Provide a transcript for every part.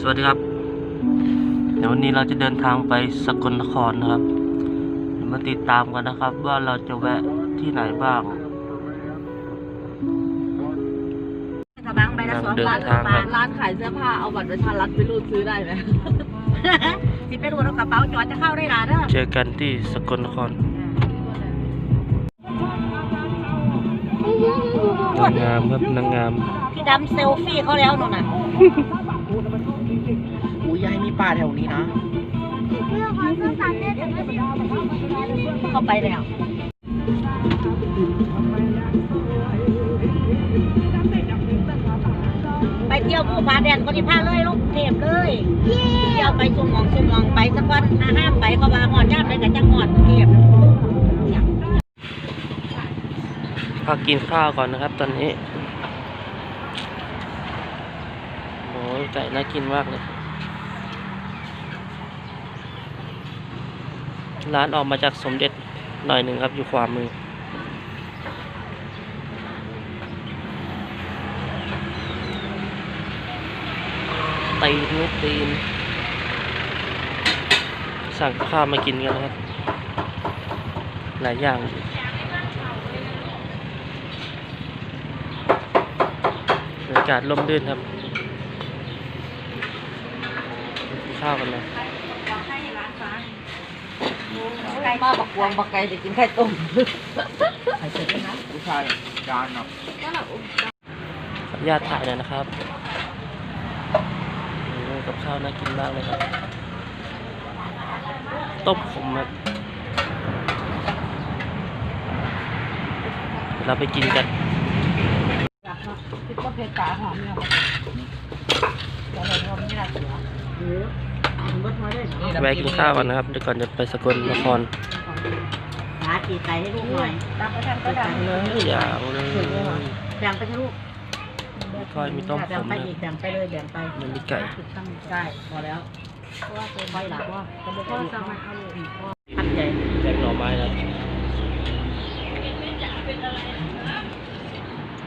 สวัสดีครับ เดี๋ยววันนี้เราจะเดินทางไปสกลนครนะครับ มาติดตามกันนะครับ ว่าเราจะแวะที่ไหนบ้าง กระบังใบละสองเดินบาททางครับร้านขายเสื้อผ้าเอาบัตรประชารัฐไปรูดซื้อได้ไหม สิไปรูดเอากระเป๋าจอดจะเข้าได้หลานเด้อเจอกันที่สกลนครนางงามครับนางงาม พี่ดำเซลฟี่เขาแล้วนู่นน่ะ อุ้ยอยาให้มีป่าแถวนี้นะ เข้าไปแล้ว ไปเที่ยวผู้ผาแดนก็ที่พาเลยลูกเทพเลย เที่ยวไปสมองสมองไปสักวันห้าห้ามไปเขาว่าหอดย่ามได้กับจังหอดเทพพักกินข้าวก่อนนะครับตอนนี้ อ้ยไก่น่ากินมากเลย ร้านออกมาจากสมเด็จหน่อยหนึ่งครับ อยู่ขวามือ ตีนลูกตีน สั่งข้าวมากินกันนะครับ หลายอย่างบรรยากาศร่มรื่นครับกิน ข้าวกันเลยป้าบักวงบักไก่จะกินไข่ต้มผู้ชายจานเนาะขออนุญาตถ่ายหน่อยนะครับโอ้กับข้าวน่ากินมากเลยครับต้มขมครับเดี๋ยวเราไปกินกันคิดว่าเพชรจ๋าหอมเนี่ยแล้วเราทำนี่แหละเสือ แวะกินข้าวก่อนนะครับเดี๋ยวก่อนจะไปสกลนครหาตีไก่ให้ลูกหน่อยตามไปทำก็ได้ยาวเลยแบ่งไปให้ลูกมีก้อยมีต้มขแบ่งมไปนะอีกแบ่งไปเลยแบ่งไปมันมีไก่ใช่พอแล้วเพราะว่าเป็นใบหลักว่าก็บอกว่าสามารถเอาลูกพันใหญ่แกงหน่อไม้นะ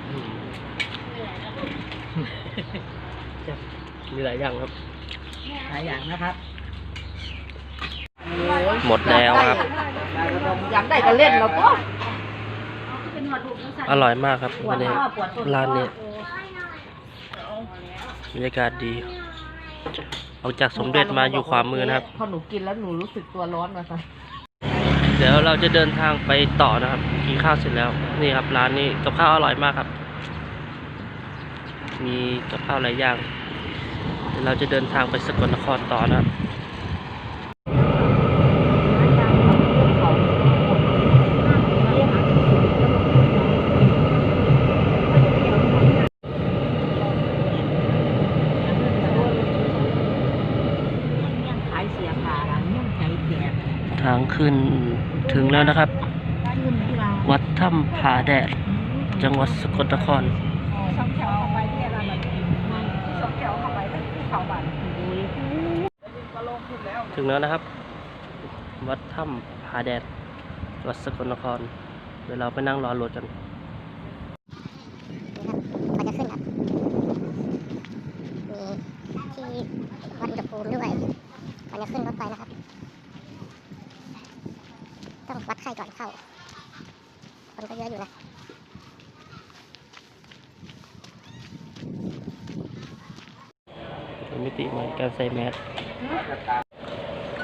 อืมมีหลายอย่างครับ หลายอย่างนะครับ หมดแล้วครับ อยากได้ก็เล่นแล้วก็อร่อยมากครับปววัดนนี้ข้อปวดต้นร้านนี้บรรยากาศดี ออกจากสมเด็จมาอยู่ขวามือนะครับ พอหนูกินแล้วหนูรู้สึกตัวร้อนมาซะเดี๋ยวเราจะเดินทางไปต่อนะครับ กินข้าวเสร็จแล้ว นี่ครับร้านนี้กับข้าวอร่อยมากครับ มีกับข้าวหลายอย่างเดี๋ยวเราจะเดินทางไปสกลนครต่อนะครับ ขายเสียขาละเนี่ยใจแก่ ทาง ขึ้นถึงแล้วนะครับขึ้นที่เราวัดถ้ำผาแดด จังหวัดสกลนครสองแถวเข้าไปที่อะไรแบบสองแถวเข้าไปที่เขาบ้านอุ้ยถึงแล้วนะครับ วัดถ้ำผาแดด วัดสกลนคร เดี๋ยวเราไปนั่งรอรถกัน เขาจะขึ้นครับ มีที่วัดอุณหภูมิด้วยก่อนจะขึ้นรถไฟนะครับ ต้องวัดไข้ก่อนเข้า คนก็เยอะอยู่นะ เป็นมิติ ใส่แมส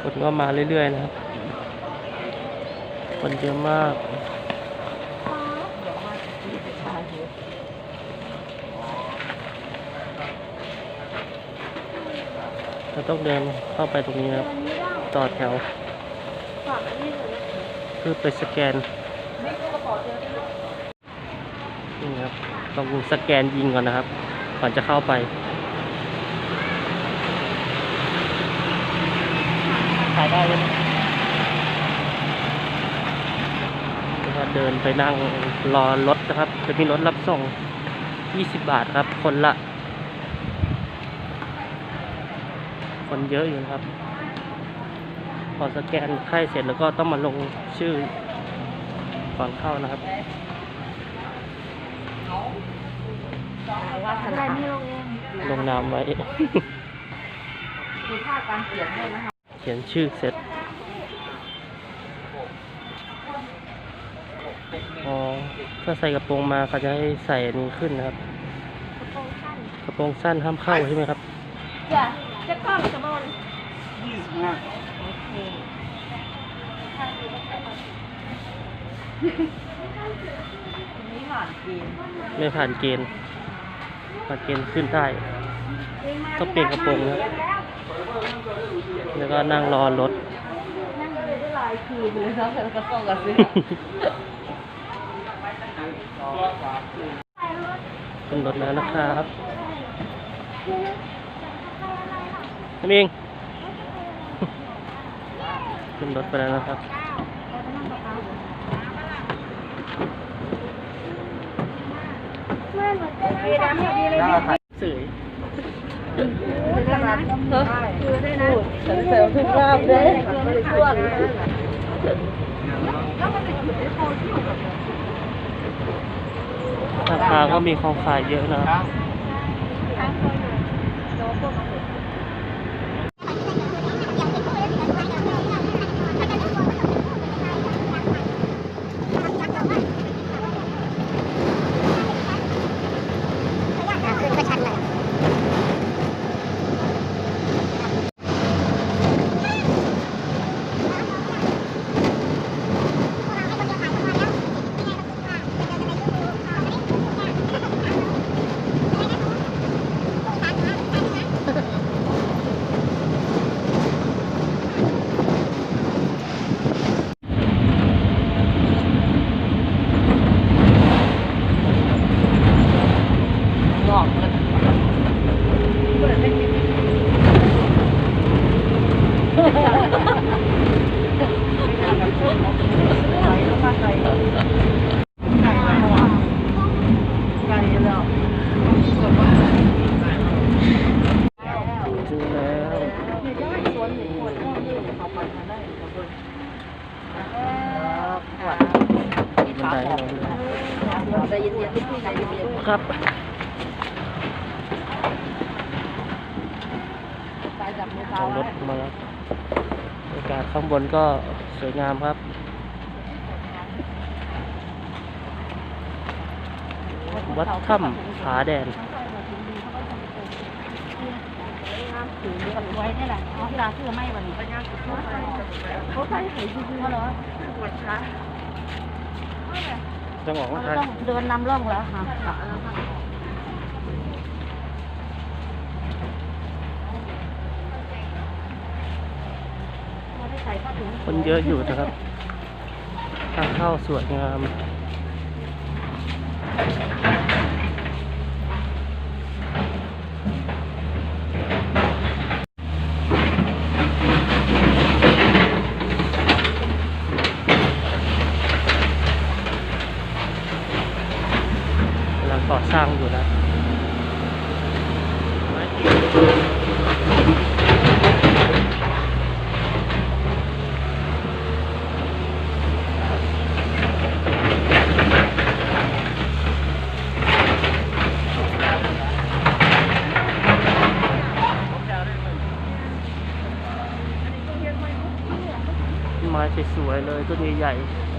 คนก็มาเรื่อยๆนะครับ คนเยอะมากเราต้องเดินเข้าไปตรงนี้นะครับต่อแถวเพื่อไปสแกนนี่ครับต้องสแกนยิงก่อนนะครับ ก่อนจะเข้าไปายได้เลยนะครับเดินไปนั่งรอรถนะครับ จะมีรถรับส่ง 20 บาทครับ คนละ คนเยอะอยู่นะครับ พอสแกนไข้เสร็จแล้วก็ต้องมาลงชื่อก่อนเข้านะครับว่าสลายลงนามไว้ค่าการเขียนด้วยนะคะ เขียนชื่อเสร็จอ๋อถ้าใส่กระโปรงมาเขาจะให้ใส่อันนี้ขึ้นนะครับกระโปรงสั้นห้ามเข้าใช่ไหมครับจ้ะจะกล้องจะมองนี่ผ่านเกณฑ์ไม่ผ่านเกณฑ์ผ่านเกณฑ์ขึ้นได้ต้องเปลี่ยนกระโปรงนะครับ แล้วก็นั่งรอรถ นั่งอยู่ได้หลายคืนเลยนะแต่กระโปรงกับซื้อขึ้นรถแล้วนะครับน้ำเองขึ้นรถไปแล้วนะครับมีน้ำดีเลยได้ครับสวยคือได้นะคือได้นะฉัน เสริมทุกรอบเลยไม่ได้ช่วงราคาก็มีของขายเยอะนะครับ ขึ้นก็ชัดเลย งอกเลยเปิดไม่มีไก่แล้ว ถึงแล้ว สวนหนึ่งคนเขาไปมาได้กับคนวัด บันไดให้เราเลย ใจเย็นๆใจเย็น ครับ ๆ ไปจับมือลเท้างรถมาแล้วบรรยากาศข้างบนก็สวยงามครับวัดถ้ำผาแดนถือกันไว้นี่แหละเอาที่ร้านซื้อไม่วันนี้เขาใส่ใส่ซื้อเขาเหรอปวดขาจังหวะเราว่าต้องเดินนำร่องแล้วค่ะใส่ผ้าถุง คนเยอะอยู่นะครับ ทางเข้าสวยงาม กำลังก่อสร้างอยู่นะ ไม้สวยๆ เลยต้นใหญ่ๆ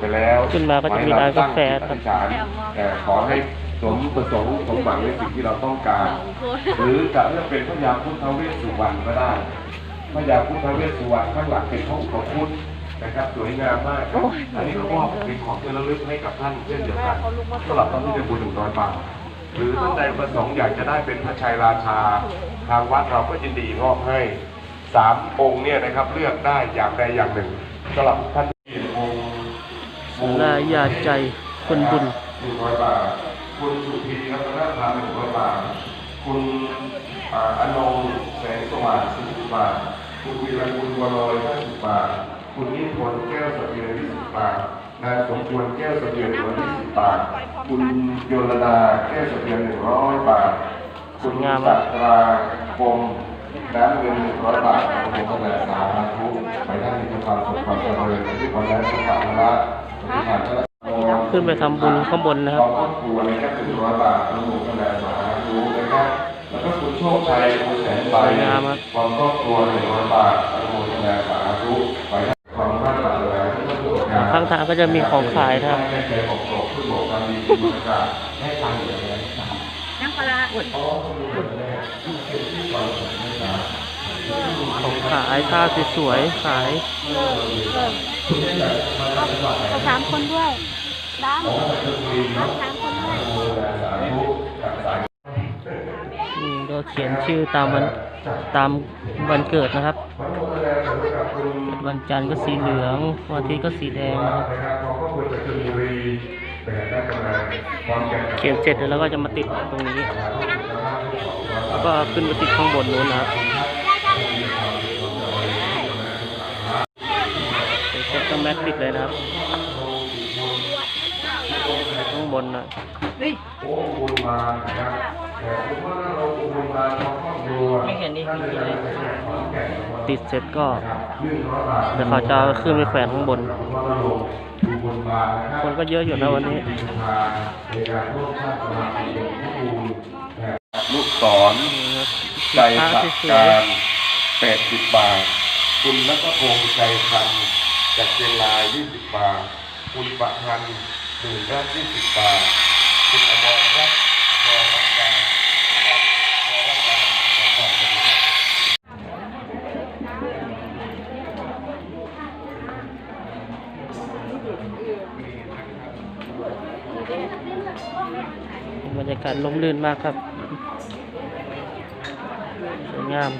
ไปแล้วขึ้นมาก็จะมีร้านกาแฟครับอธิษฐานแต่ขอให้สมประสงค์สมหวังในสิ่งที่เราต้องการ หรือจะเลือกเป็นพระยาพุทธเวสสุวรรณก็ได้ พระยาพุทธเวสสุวรรณข้างหลังเป็นห้องของพุทธนะครับสวยงามมากครับอันนี้ก็มอบเป็นของที่ระลึกให้กับท่านเช่นเดียวกันสำหรับท่านที่เป็นบุญหนึ่งร้อยบาทหรือท่านใดประสงค์อยากจะได้เป็นพระชัยราชา ทางวัดเราก็ยินดีมอบให้สามองค์เนี่ยนะครับเลือกได้อย่างใดอย่างหนึ่งสำหรับท่านที่องค์สลายยาใจคนบุญหนึ่งร้อยบาทคุณสุธีรัตนธรรมหนึ่งร้อยบาท คุณอ่าอนงแสงสว่างสี่สิบบาท คุณวีรกุลบัวลอยห้าสิบบาท คุณนิพนธ์แก้วสะเพียนยี่สิบบาท นายสมควรแก้วสะเพียนหนึ่งร้อยยี่สิบบาท คุณโยลดาแก้วสะเพียนหนึ่งร้อยบาท คุณสัตราคมน้ำเงินหนึ่งร้อยบาทขอบคุณแม่สาธุไปท่านมีความสุขความเจริญที่คนนั้นสักการะปฏิบัติและขึ้นไปทำบุญข้างบนนะคครัรบอบครัวเลยครับหนึ่งร้อยบาทอนุโมทนาสาธุ นะครับ แล้วก็คุณโชคชัยคุณแสนใบสวยงามครับความครอบครัวหนึ่งร้อยบาทอนุโมทนาสาธุไปท่านความมั่นคงและทุกประการข้างทางก็จะมีของขายนะครับให้ใจบอกตกขึ้นบอกตามดีคุณประกาศให้ทางเหลือเลยน้ำปลาร้าของขายผ้าสวยๆขายเอาสามคนด้วยด้ามเอาสาม ก็เขียนชื่อตามวันตามวันเกิดนะครับ วันจันทร์ก็สีเหลือง วันอาทิตย์ก็สีแดงนะครับเขียนเสร็จแล้วก็จะมาติดตรงนี้ แล้วก็ขึ้นไปติดข้างบนนู้นนะครับเดี๋ยวเช็คก็แม็กติดเลยนะครับ ข้างบ นนะโอ้บุญมานะครับแต่ผมว่าเราบุญมาเราครอบครัวไม่เห็นนี่คืออะไรติดเสร็จก็เดี๋ยวเขาจะเอาขึ้นไปแขวนข้างบน คนก็เยอะอยู่นะวันนี้ลูกศรนี่ครับใจผ้าสักสวกายรแปดสิบบาท คุณนัทพงษ์ใจคันจากเชียงรายยี่สิบบาท คุณประพันธ์ หนึ่งรัฐยี่สิบบาทคุณอมรรัตน์รอรับการรอรับการขอขอบคุณครับๆบรรยากาศล้มลื่นมากครับ สวยงาม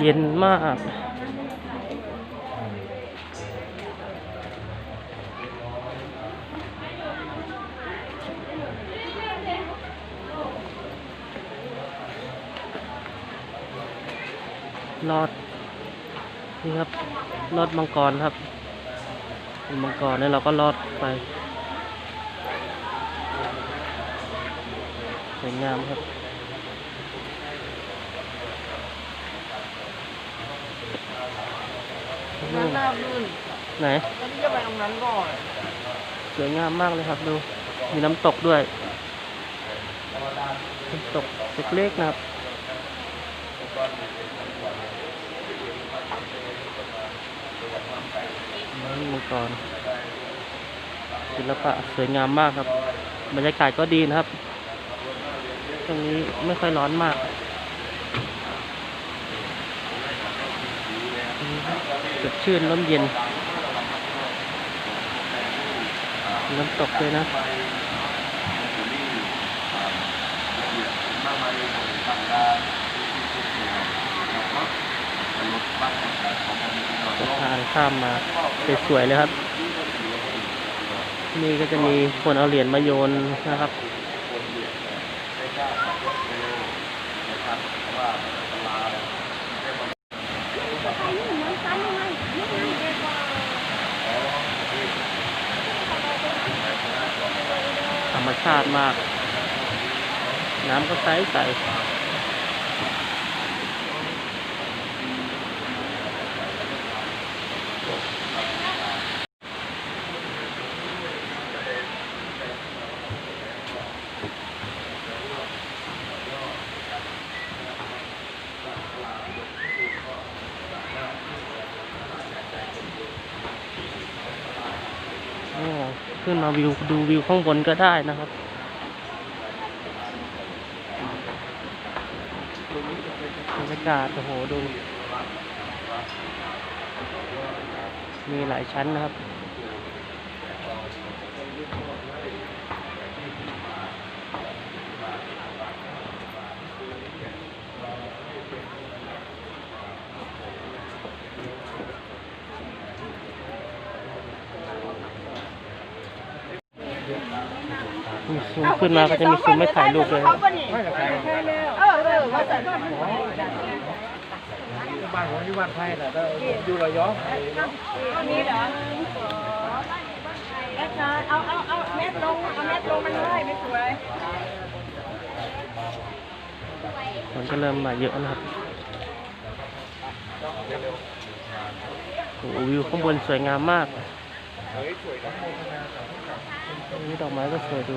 เย็นมาก รอดนี่ครับรอดมังกรครับเป็นมังกรเนี่ยเราก็รอดไปสวยงามครับน้ำน้ำลื่นไหนตอนนี้จะไปตรงนั้นก่อนสวยงามมากเลยครับดู มีน้ำตกด้วย น้ำตกเล็กๆนะครับนี่ มังกรศิลปะสวยงามมากครับ บรรยากาศก็ดีนะครับ ตรงนี้ไม่ค่อยร้อนมากสดชื่นร่มเย็น น้ำตกเลยนะ สะพาน ข้ามมาสวยๆเลยครับ นี่ก็จะมีคนเอาเหรียญมาโยนนะครับธรรมชาติมาก น้ำก็ใสใสโอ้ขึ้น มาวิวดูวิวข้างบนก็ได้นะครับบรรยากาศโอ้โหดู มีหลายชั้นนะครับ ขึ้นมาก็จะมีซูมไม่ถ่ายรูปเลยครับเออเออว่าแต่ก็บ้านผมอยู่บ้านไทยแหละแต่อยู่ระยองเอนี้เหรอเอาเอาเอาเม็ดลงเอาเม็ดลงมันเลยไม่สวยคนก็เริ่มมาเยอะนะครับโอ้วิวข้างบนสวยงามมากนี่ดอกไม้ก็สวยดู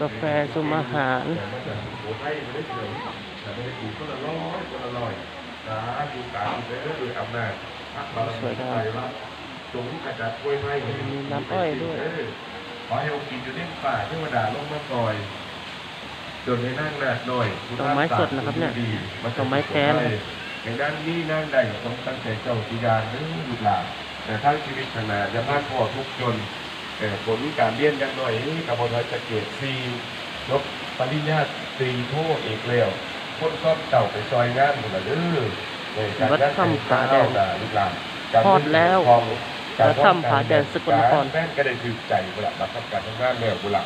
กาแฟซุมอาหารสวยงามมีน้ำอ้อยด้วยขอให้องค์กินอยู่ในป่าเทวดาลงมาก่อยจนให้นั่งหนักหน่อยดอกไม้สดนะครับเนี่ยดอกไม้แท้เลยอย่างด้านนี้นั่งได้ต้องตั้งใจเจ้าจีดานนึกหยุดหลาแต่ถ้าชีวิตขนาดจะพลาดพอทุกจน ผลการเรียนยังหน่อยนี่กับบริษัทจะเกตซียกปริญญาตรีโทเอกแล้วพ้นซอบเต่าไปซอยงานหมดเด้อในการวัดงานถ้ำผาแดงนะลูกหลานการทอดแล้วการวัดถ้ำผาแดงสกุลนครแม่นก็ได้ถือใจบุหลาบัตรทำการทำงานแล้วบุหลา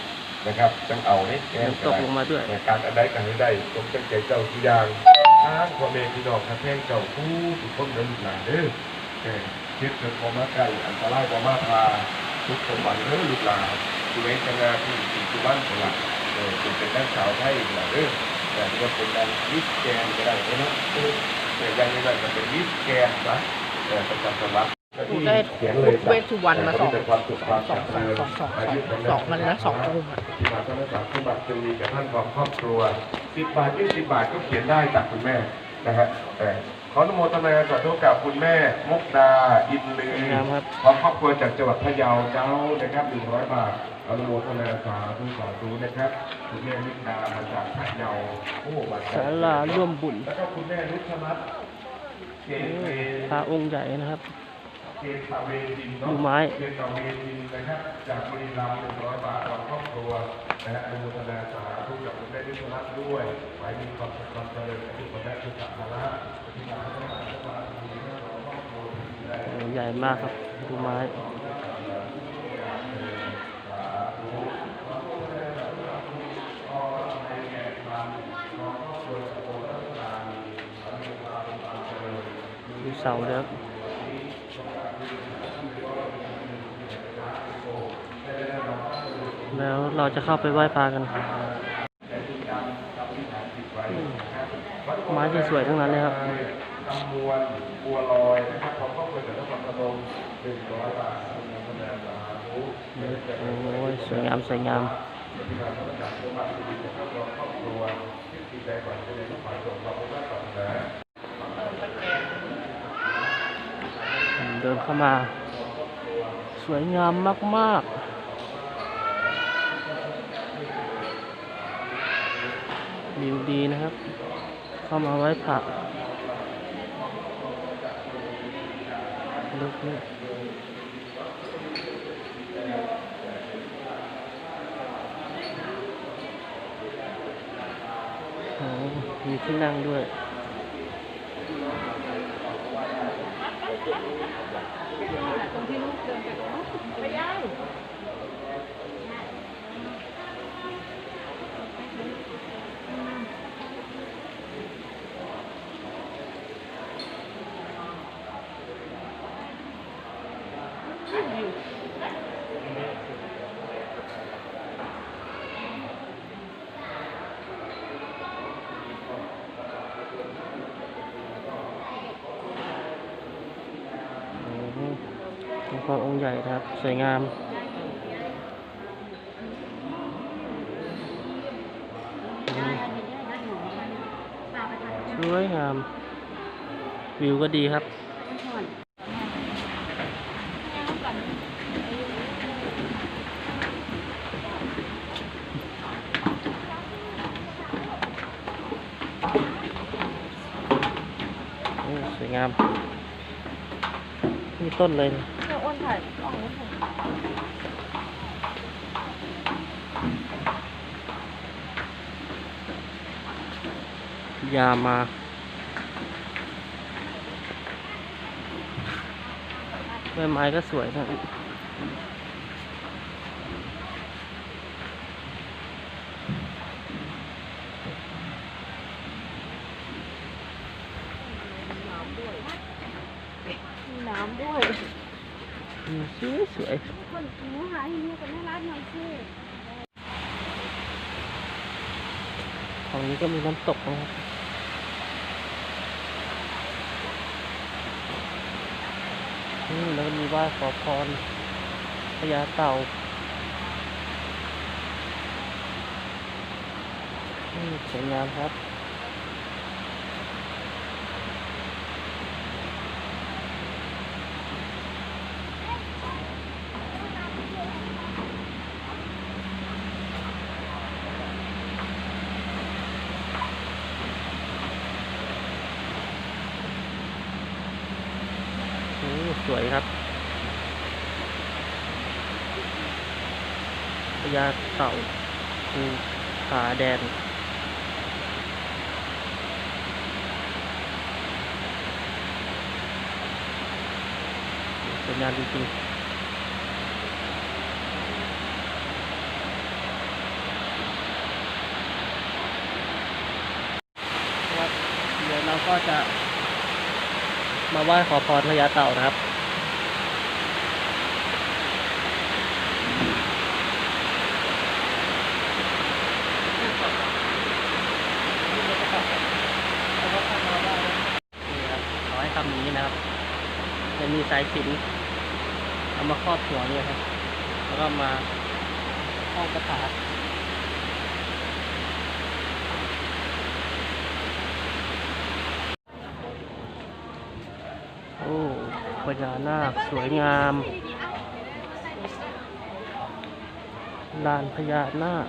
นะครับจังเอาเนี่ยแกตกลงมาด้วยการอันใดกันให้ได้สมตั้งใจเจ้าทุกอย่างทางพ่อแม่พี่น้องข้าแท่งเจ้าผู้ทุกคนเดินหลานเด้อคิดเกิดพอมาใกลอันตรายพอมาพา ทุกสมบัติเด้อลูกหลานคุณเองจะงานที่สิ่งที่บ้านของหลักเออคุณเป็นด้านสาวไทยหลานเด้อแต่ก็เป็นด้านวิสแกนก็ได้นะเออแต่ยังไม่ได้ก็เป็นวิสแกนนะเออประจำจังหวัดกูได้เขียนเลยเวทสุวรรณมาสองสองสองสองสองสองมันนะสองกลุ่มอะที่มาต้องสามที่บัตรจะมีกับท่านของครอบครัวสิบบาทยี่สิบบาทก็เขียนได้จากคุณแม่นะฮะแต่ ขออนุโมทนาสาธุกับคุณแม่ มุกดาอินลือสวยงามครับของครอบครัวจากจังหวัดพะเยาเจ้านะครับหนึ่งร้อยบาทอนุโมทนาสาธุสาธุนะครับคุณแม่มุกดามาจากพะเยาโอ้บัตรศาลาร่วมบุญแล้วก็คุณแม่นุชมัตเกเวพระองค์ใหญ่นะครับ ดูไม้เกตาเวทินนะครับ จากบุรีรัมย์หนึ่งร้อยบาทของครอบครัวนะฮะอนุโมทนาสาธุกับคุณแม่นุชมัตด้วยไว้มีความสุขความเจริญสุขภาพสุขภาระที่มาให้มาให้มาดูแลของครอบครัวได้ใหญ่มากครับดูไม้ดูเสาเลยครับ แล้วเราจะเข้าไปไหว้พระกันอืมไม้สวยๆทั้งนั้นเลยครับตำมวนบัวลอยนะครับของครอบครัวจากนครพนมหนึ่งร้อยบาทอนุโมทนาสาธุโอ้ยสวยงามสวยงามที่มาจากจังหวัดสุรินทร์นะครับครอบครัวที่ใจก่อนจะได้ฝ่ายส่งเราไปว่าก่อนนะเดินเข้ามา สวยงามมากๆ วิวดีนะครับ เข้ามาไว้ผักลึกนี่โอ้มีที่นั่งด้วยโอ้โหเป็นความองค์ให ญ่นะครับ สวยงาม สวยงาม วิวก็ดีครับโอ้สวยงาม มีต้นเลยนะ ยามา ใบไม้ก็สวยนะน้ำด้วยอืมสวยสวยคนหนูหาที่นี่กันให้ร้านหน่อยสิฝั่งนี้ก็มีน้ำตกนะครับอืม แล้วก็มีไหว้ขอพรพญาเต่าสวยงามครับ โอ้สวยครับ พญาเต่าภูผาแดน สวยงามจริงๆครับเดี๋ยวเราก็จะมาไหว้ขอพรพญาเต่านะครับ นี่ครับขอให้ทำอย่างนี้นะครับ จะมี สายสินเอามาครอบหัวเนี่ยครับ แล้วก็มาห้องกระถาโอ้พญานาคสวยงามลานพญานาค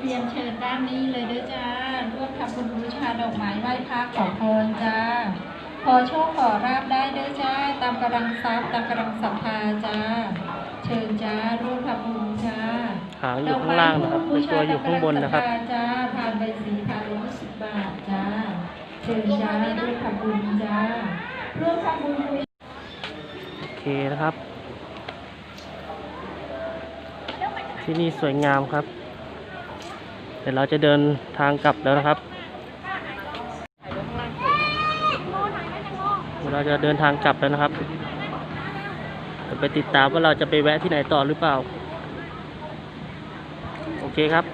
เรียนเชิญด้านนี้เลยเด้อจ้าร่วม ทำบุญบูชาดอกไม้ไหว้พระขอพรจ้า ขอโชคขอราบได้เด้อจ้า ตามกำลังทรัพย์ตามกำลังศรัทธาจ้า เชิญจ้าร่วมทำบุญจ้าหางอยู่ข้างล่างนะครับเป็นตัวอยู่ข้างบนนะครับดอกไม้บูชาตามกำลังศรัทธาจ้าทานใบสีทานละยี่สิบบาทจ้า เชิญจ้าร่วมทำบุญจ้า ร่วมทำบุญบูชาโอเคนะครับ ที่นี่สวยงามครับเดี๋ยวเราจะเดินทางกลับแล้วนะครับเราจะเดินทางกลับแล้วนะครับจะไปติดตามว่าเราจะไปแวะที่ไหนต่อหรือเปล่า โอเคครับ